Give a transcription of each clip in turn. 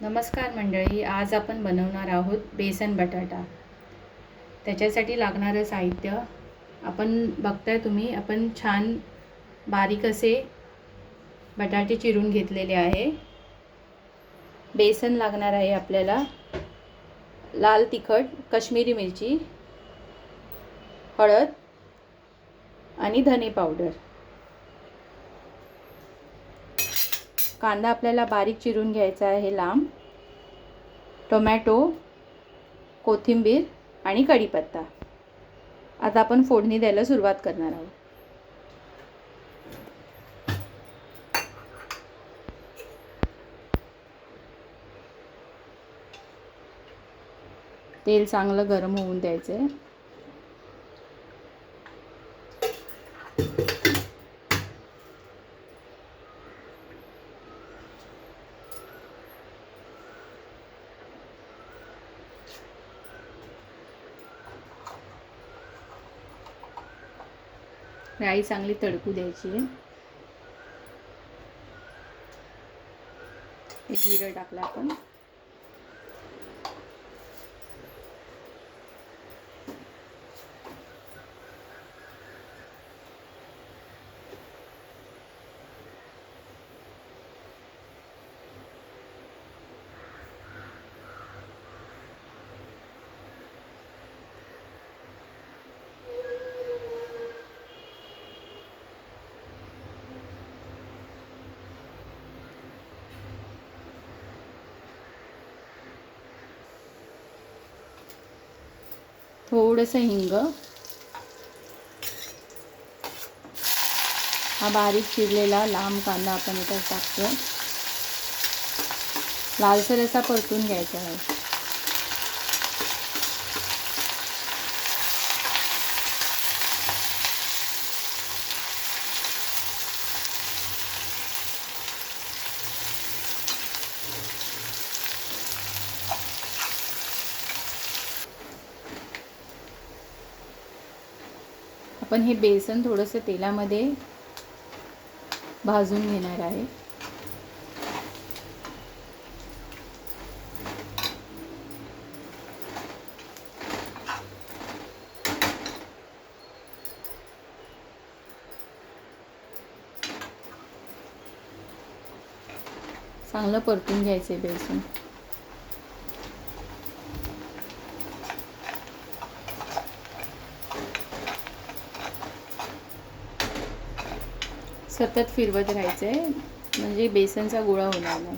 नमस्कार मंडळी आज आपण बनवणार आहोत बेसन बटाटा. त्याच्यासाठी लागणारं साहित्य आपण बघताय तुम्ही आपण छान बारीक असे बटाटे चिरून घेतलेले आहे. बेसन लागणार आहे आपल्याला. लाल तिखट कश्मीरी मिरची हळद आणि धने पावडर. कांदा आपल्याला बारीक चिरून घ्यायचा आहे लांब. टोमॅटो कोथिंबीर आणि कढीपत्ता. आता आपण फोडणी द्यायला सुरुवात करणार आहोत. तेल चांगलं गरम होऊन द्यायचं आहे राई चांगली तडकू द्यायची. आहे जिरं टाकलं आपण. थोडंसं हिंग. हा बारीक चिरलेला लांब कांदा आपण याच्यात टाकतो लालसर असा परतून घ्यायचा आहे. आपण हे बेसन थोडंसं तेलामध्ये भाजून घेणार आहे. चांगलं परतून घ्यायचं आहे बेसन. सतत फिरवत राहायचं आहे म्हणजे बेसनचा गोळा होणार नाही.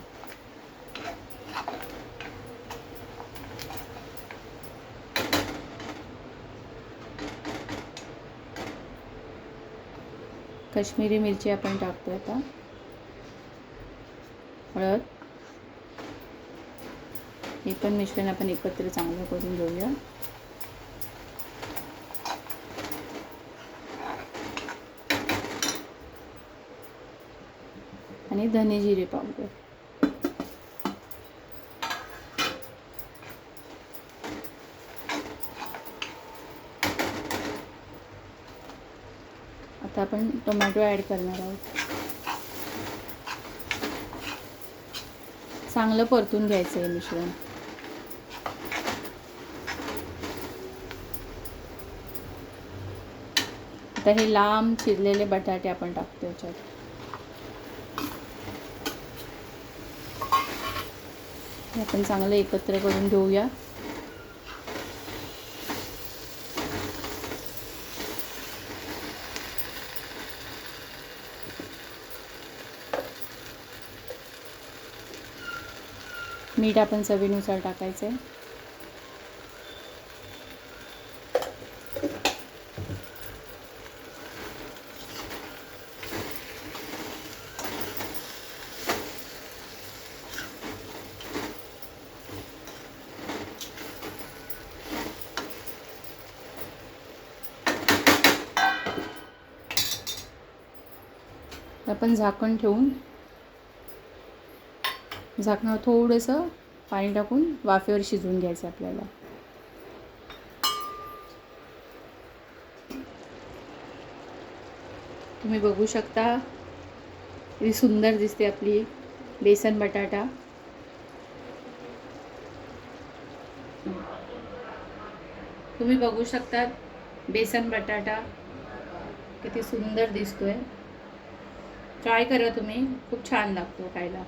कश्मीरी मिरची आपण टाकतो आता. हळद. हे पण मिश्रण आपण एकत्र चांगलं करून घेऊया. आणि धने जिरे पावडर. आता आपण टोमॅटो ॲड करणार आहोत. चांगलं परतून घ्यायचं आहे मिश्रण. आता हे लांब चिरलेले बटाटे आपण टाकतो याच्यात. हे आपण चांगलं एकत्र करून घेऊया. मीठ आपण चवीनुसार टाकायचं आहे आपण झाकण ठेवून झाकणावर थोडंसं पाणी टाकून वाफेवर शिजवून घ्यायचं आपल्याला. तुम्ही बघू शकता किती सुंदर दिसते आपली बेसन बटाटा. तुम्ही बघू शकतात बेसन बटाटा किती सुंदर दिसतोय. ट्राय करा तुम्ही? खूप छान लागतो खायला.